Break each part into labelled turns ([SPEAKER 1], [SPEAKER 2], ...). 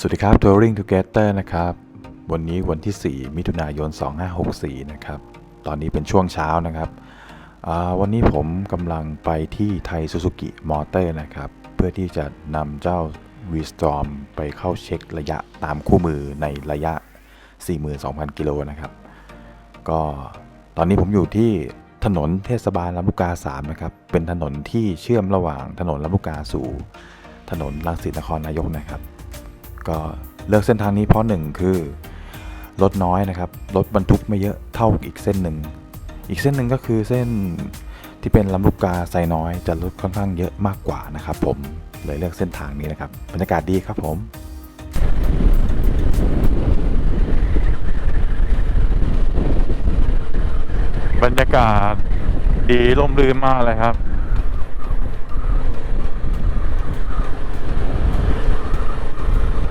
[SPEAKER 1] สวัสดีครับ Touring Together นะครับ วันนี้วันที่ 4 มิถุนายน 2564 นะครับ ตอนนี้เป็นช่วงเช้านะครับ วันนี้ผมกำลังไปที่ไทย Suzuki Motor นะครับ เพื่อที่จะนำเจ้า v s t o r m ไปเข้าเช็คระยะตามคู่มือในระยะ 42,000 กิโลนะครับ ก็ตอนนี้ผมอยู่ที่ถนนเทศบาลลำลูกกา 3 นะครับ เป็นถนนที่เชื่อมระหว่างถนนลำลูกกาสู่ ถนนรังสิตนครนายกนะครับ ก็เลือกเส้นทางนี้เพราะหนึ่งคือรถน้อยนะครับรถบรรทุกไม่เยอะเท่าอีกเส้นหนึ่ง อีกเส้นหนึ่งก็คือเส้นที่เป็นลำลูกกาไซน้อยจะรถค่อนข้างเยอะมากกว่านะครับ ผมเลยเลือกเส้นทางนี้นะครับบรรยากาศดีครับผม
[SPEAKER 2] บรรยากาศดีร่มรื่นมากเลยครับ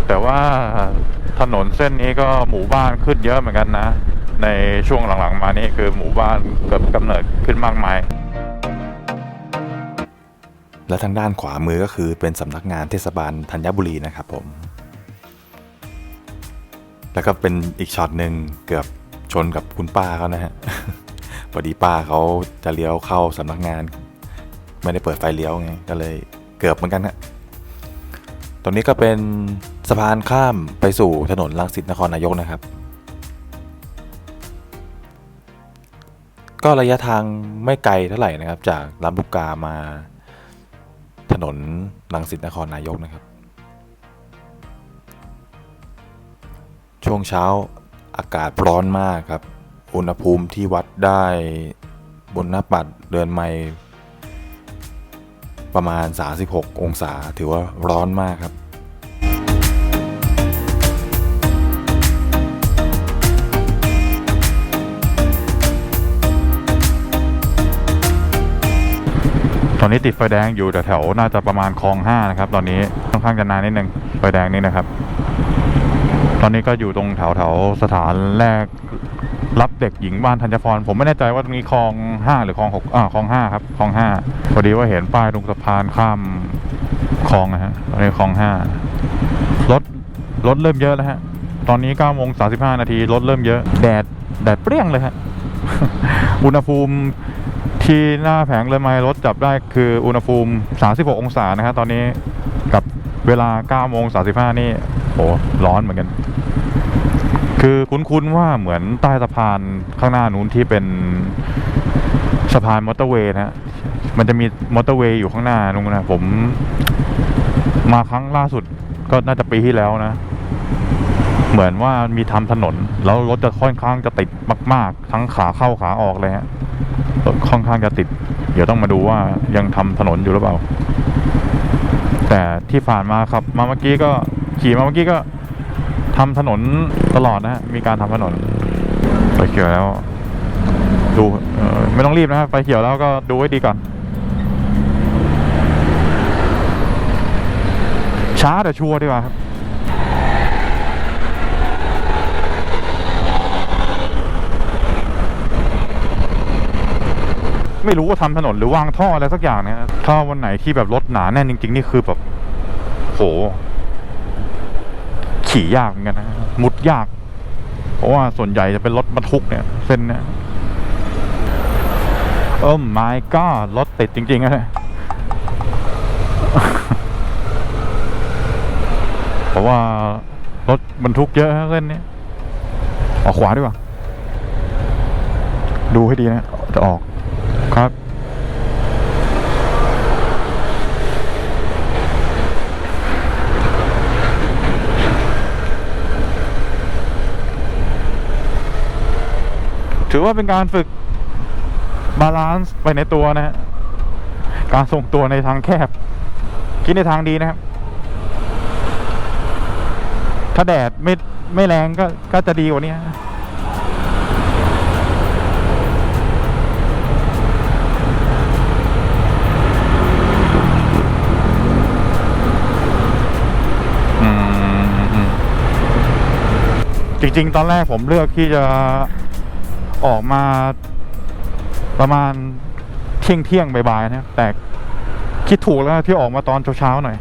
[SPEAKER 2] แต่ว่าถนนเส้นนี้ก็หมู่บ้านขึ้นเยอะเหมือนกันนะ ในช่วงหลังๆ มานี่คือหมู่บ้านเกิดกำเนิดขึ้นมากมาย
[SPEAKER 1] และทางด้านขวามือก็คือเป็นสำนักงานเทศบาลธัญบุรีนะครับผม แล้วก็เป็นอีกช็อตหนึ่งเกือบชนกับคุณป้าเขานะฮะพอดีป้าเขาจะเลี้ยวเข้าสำนักงาน ไม่ได้เปิดไฟเลี้ยวไงก็เลยเกือบเหมือนกันฮะตรงนี้ก็เป็น สะพานข้ามไปสู่ถนนรังสิตนครนายกนะครับ ก็ระยะทางไม่ไกลเท่าไหร่นะครับ จากลำลูกกามาถนนรังสิตนครนายกนะครับ ช่วงเช้าอากาศร้อนมากครับ อุณหภูมิที่วัดได้บนหน้าปัดเดือนไมล์ประมาณ 36 องศาถือว่าร้อนมากครับ
[SPEAKER 2] อนนี้ติดไฟแดงอยู่แถวๆน่าจะประมาณคลองห้านะครับ ตอนนี้ค่อนข้างจะนานนิดนึงไฟแดงนี่นะครับ ตอนนี้ก็อยู่ตรงแถวแถวๆสถานแรกรับเด็กหญิงบ้านธัญพรผมไม่แน่ใจว่าตรงนี้คลองห้าหรือคลองหกอ่าคลองห้าครับคลองห้าพอดีว่าเห็นป้ายตรงสะพานข้ามคลองนะฮะตอนนี้คลองห้ารถรถเริ่มเยอะแล้วฮะตอนนี้9โมง35นาทีรถเริ่มเยอะ แดดแดดเปรี้ยงเลยฮะอุณหภูมิ ที่หน้าแผงเลยไมล์รถจับได้คืออุณหภูมิ 36 องศานะครับตอนนี้กับเวลา9โมง35 นี่โหร้อนเหมือนกัน คือคุ้นๆว่าเหมือนใต้สะพานข้างหน้านู้นที่เป็นสะพานมอเตอร์เวย์นะฮะมันจะมีมอเตอร์เวย์อยู่ข้างหน้านู้นนะผมมาครั้งล่าสุดก็น่าจะปีที่แล้วนะ เหมือนว่ามีทำถนน แล้วรถจะค่อนข้างจะติดมาก ๆ ทั้งขาเข้าขาออกเลยฮะรถค่อนข้างจะติด เดี๋ยวต้องมาดูว่ายังทำถนนอยู่หรือเปล่า แต่ที่ผ่านมาครับ มาเมื่อกี้ก็ขี่มาเมื่อกี้ก็ทำถนนตลอดนะฮะมีการทำถนนไฟเขียวแล้ว ดูไม่ต้องรีบนะครับไฟเขียวแล้วก็ดูให้ดีก่อนช้าแต่ชัวร์ดีกว่าครับ ไม่รู้ว่าทำถนนหรือวางท่ออะไรสักอย่างเนี่ยถ้าวันไหนที่แบบรถหนาแน่นจริง ๆ นี่คือแบบโห ขี่ยากเหมือนกันนะมุดยาก เพราะว่าส่วนใหญ่จะเป็นรถบรรทุกเนี่ย เส้นเนี่ยโอ้ my god รถติดจริงๆนะเพราะว่ารถบรรทุกเยอะฮะเส้นนี้ออกขวาดีกว่า ดูให้ดีนะ จะออก ครับถือว่าเป็นการฝึกบาลานซ์ไปในตัวนะฮะ การทรงตัวในทางแคบ คิดในทางดีนะครับ ถ้าแดดไม่ไม่แรงก็ก็จะดีกว่านี้ จริง ๆ ตอนแรกผมเลือกที่จะออกมาประมาณเที่ยงเที่ยงบ่ายๆนะแต่คิดถูกแล้วที่ออกมาตอนเช้าๆหน่อย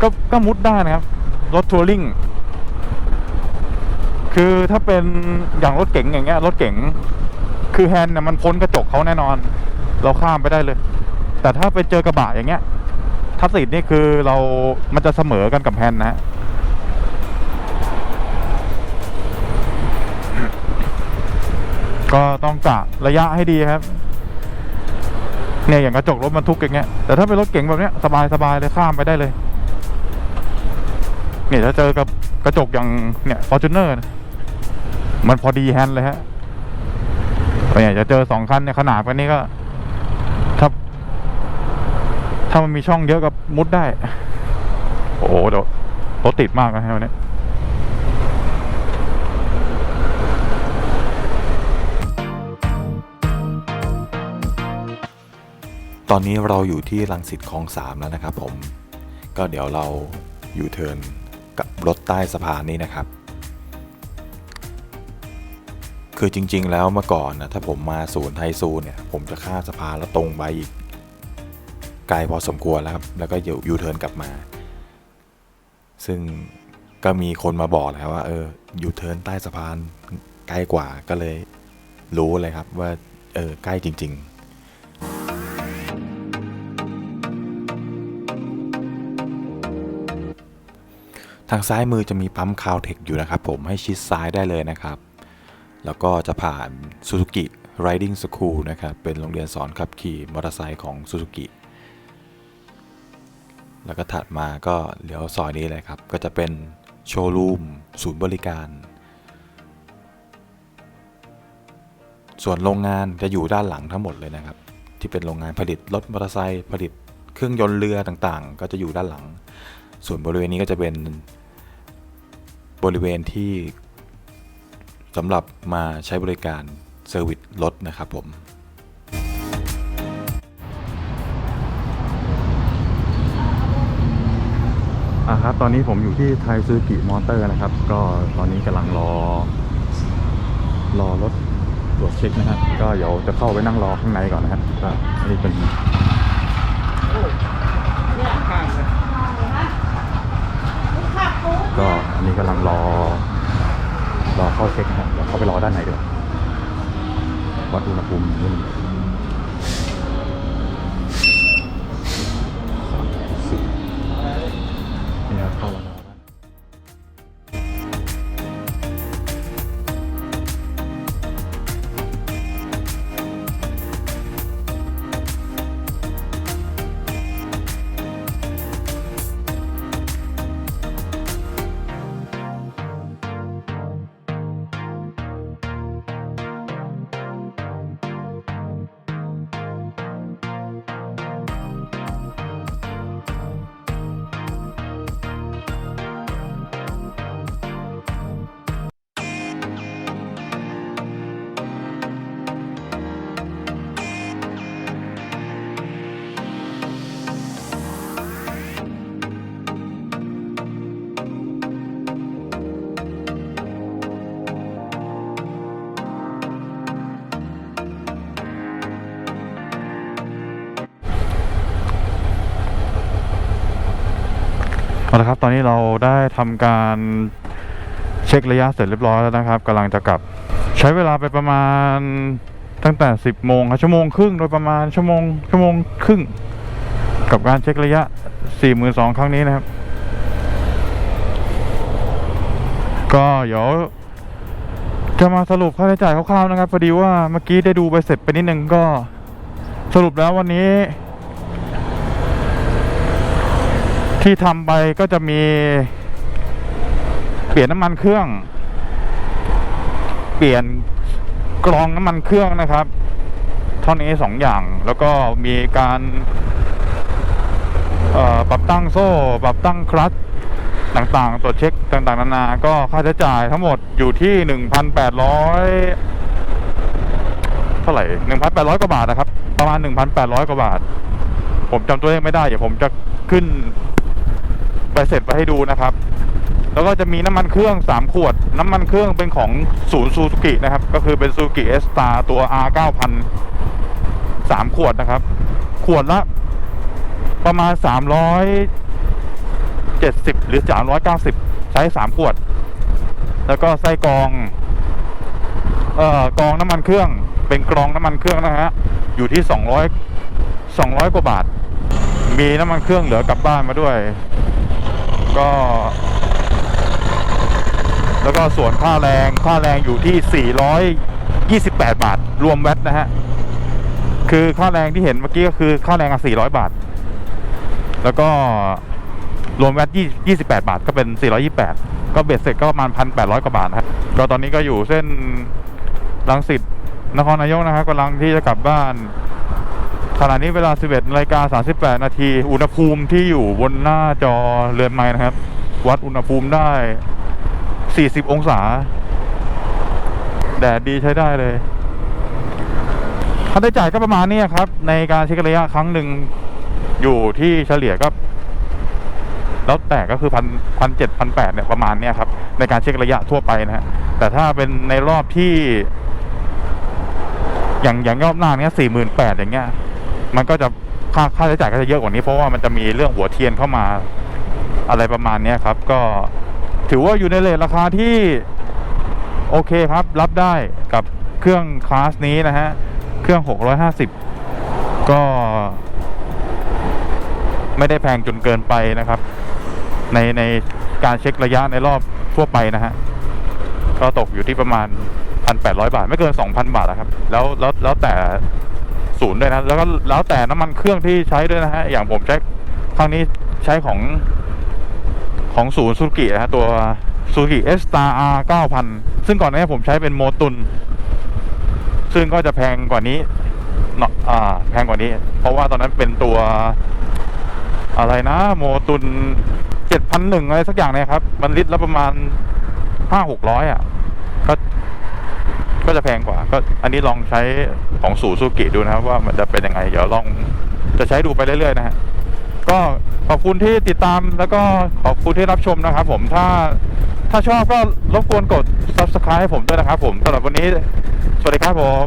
[SPEAKER 2] ก็ก็มุดได้นะครับ รถทัวริงคือถ้าเป็นอย่างรถเก๋งอย่างเงี้ยรถเก๋งคือแฮนด์เนี่ยมันพ้นกระจกเขาแน่นอน เราข้ามไปได้เลย แต่ถ้าไปเจอกระบะอย่างเงี้ย ทัศน์นี่คือเรามันจะเสมอกันกับแฮนด์นะฮะก็ต้องกะระยะให้ดีครับ เนี่ยอย่างกระจกรถบรรทุกอย่างเงี้ยแต่ถ้าเป็นรถเก๋งแบบเนี้ยสบายสบายเลยข้ามไปได้เลย เนี่ยถ้าเจอกับกระจกอย่างเนี่ยฟอร์จูเนอร์มันพอดีแฮนด์เลยฮะแต่เนี่ยจะเจอสองคันเนี่ยขนาดกันนี้ก็ ถ้ามันมีช่องเยอะก็มุดได้ โอ้โหเดี๋ยวรถติดมากนะฮะวันนี้
[SPEAKER 1] ตอนนี้เราอยู่ที่ลังสิตคลองสามแล้วนะครับผม ก็เดี๋ยวเราอยู่เทินกับรถใต้สะพานนี้นะครับ คือจริงๆแล้วเมื่อก่อนนะถ้าผมมาศูนย์ไทยซูเนี่ย ผมจะข้ามสะพานแล้วตรงไปอีก ไกลพอสมควรแล้วครับ แล้วก็อยู่ยูเทิร์นกลับมา ซึ่งก็มีคนมาบอกแล้วว่า เออยูเทิร์นใต้สะพานใกล้กว่าก็เลยรู้เลยครับว่า เออ ใกล้จริง ๆทางซ้ายมือจะมีปั๊มคาวเทคอยู่นะครับ ผมให้ชิดซ้ายได้เลยนะครับ แล้วก็จะผ่าน Suzuki Riding School นะครับ เป็นโรงเรียนสอนขับขี่มอเตอร์ไซค์ของ Suzuki แล้วก็ถัดมาก็เลี้ยวซอยนี้เลยครับ ก็จะเป็นโชว์รูมศูนย์บริการ ส่วนโรงงานจะอยู่ด้านหลังทั้งหมดเลยนะครับ ที่เป็นโรงงานผลิตรถมอเตอร์ไซค์ผลิตเครื่องยนต์เรือต่างๆ ก็จะอยู่ด้านหลัง ส่วนบริเวณนี้ก็จะเป็นบริเวณที่สำหรับมาใช้บริการเซอร์วิสรถนะครับผม
[SPEAKER 2] อะครับ ตอนนี้ผมอยู่ที่ไทยซูกิมอเตอร์นะครับ ก็ตอนนี้กำลังรอ รอรถตรวจเช็คนะครับ ก็เดี๋ยวจะเข้าไปนั่งรอข้างในก่อนนะครับก็นี่เป็นก็อันนี้กำลังรอ รอเข้าเช็คนะครับเดี๋ยวเข้าไปรอด้านในดีกว่าวัดอุณหภูมินิดนึง เอาละครับ ตอนนี้เราได้ทำการเช็คระยะเสร็จเรียบร้อยแล้วนะครับกำลังจะกลับ ใช้เวลาไปประมาณตั้งแต่ 10โมงครับชั่วโมงครึ่งโดยประมาณชั่วโมงชั่วโมงครึ่ง กับการเช็คระยะ 42,000 ครั้งนี้นะครับ ก็เดี๋ยวจะมาสรุปค่าใช้จ่ายคร่าวๆนะครับพอดีว่าเมื่อกี้ได้ดูไปเสร็จไปนิดนึงก็สรุปแล้ววันนี้ ที่ทำไปก็จะมีเปลี่ยนน้ำมันเครื่อง เปลี่ยนกรองน้ำมันเครื่องนะครับ เท่านี้สองอย่างแล้วก็มีการปรับตั้งโซ่ ปรับตั้งคลัตช์ต่างๆ ตรวจเช็คต่างๆ นานา ก็ค่าใช้จ่ายทั้งหมดอยู่ที่หนึ่งพันแปดร้อยเท่าไหร่หนึ่งพันแปดร้อยกว่าบาทนะครับ ประมาณหนึ่งพันแปดร้อยกว่าบาท ผมจำตัวเลขไม่ได้ เดี๋ยวผมจะขึ้น ใบเสร็จไปให้ดูนะครับ แล้วก็จะมีน้ำมันเครื่อง 3 ขวด น้ำมันเครื่องเป็นของศูนย์ซูซูกินะครับ ก็คือเป็นซูซูกิเอสตาตัว R 9000 3ขวดนะครับ ขวดละประมาณ 370 หรือ 390 ใช้ 3 ขวด แล้วก็ไส้กรองเอ่อกรองน้ำมันเครื่องเป็นกรองน้ำมันเครื่องนะฮะอยู่ที่ 200 200 กว่าบาท มีน้ำมันเครื่องเหลือกลับบ้านมาด้วย ก็ แล้วก็ส่วนค่าแรงค่าแรงอยู่ที่ 428 บาท รวมแวตนะฮะ คือค่าแรงที่เห็นเมื่อกี้ก็คือค่าแรงอะ400 บาท แล้วก็รวมแวต28 บาท ก็เป็น 428 ก็เบ็ดเสร็จก็ประมาณ 1,800 กว่าบาทนะครับก็ตอนนี้ก็อยู่เส้นลังสิตนครนายกนะครับกำลังที่จะกลับบ้าน ขณะนี้เวลา 11นาฬิกา38 นาที อุณหภูมิที่อยู่บนหน้าจอเรือนไม้นะครับ วัดอุณหภูมิได้ 40 องศา แดดดีใช้ได้เลยค่าใช้จ่ายก็ประมาณนี้ครับ ในการเช็คระยะครั้งหนึ่งอยู่ที่เฉลี่ยก็แล้วแต่ก็คือพันพันเจ็ดพันแปดเนี่ยประมาณเนี้ยครับ ในการเช็คระยะทั่วไปนะฮะแต่ถ้าเป็นในรอบที่ อย่างอย่างรอบหน้าเนี้ยสี่หมื่นแปดอย่างเงี้ย มันก็จะค่าค่าใช้จ่ายก็จะเยอะกว่านี้ เพราะว่ามันจะมีเรื่องหัวเทียนเข้ามาอะไรประมาณนี้ครับ ก็ถือว่าอยู่ในเลทราคาที่โอเคครับ รับได้กับเครื่องคลาสนี้นะฮะ เครื่อง 650 ก็ไม่ได้แพงจนเกินไปนะครับ ในในการเช็คระยะในรอบทั่วไปนะฮะ ก็ตกอยู่ที่ประมาณ 1,800 บาท ไม่เกิน 2,000 บาทนะครับ แล้วแล้วแล้วแต่ ศูนย์ด้วยนะแล้วก็แล้วแต่น้ำมันเครื่องที่ใช้ด้วยนะฮะอย่างผมใช้ครั้งนี้ใช้ของของศูนย์ซูกินะฮะตัวซูกิ S Star R 9000ซึ่งก่อนหน้านี้ผมใช้เป็นโมตุน ซึ่งก็จะแพงกว่านี้เนาะอ่า แพงกว่านี้ เพราะว่าตอนนั้นเป็นตัวอะไรนะโมตุนเจ็ดพันหนึ่งอะไรสักอย่างเนี่ยครับ มันลิตรละประมาณห้าหกร้อยอะ ก็ จะแพงกว่า ก็อันนี้ลองใช้ของสูซูกิดูนะครับ ว่ามันจะเป็นยังไง เดี๋ยวลองจะใช้ดูไปเรื่อยๆนะฮะก็ขอบคุณที่ติดตามแล้วก็ขอบคุณที่รับชมนะครับ ผมถ้าถ้าชอบก็รบกวนกด subscribe ให้ผมด้วยนะครับผมสำหรับวันนี้ สวัสดีครับผม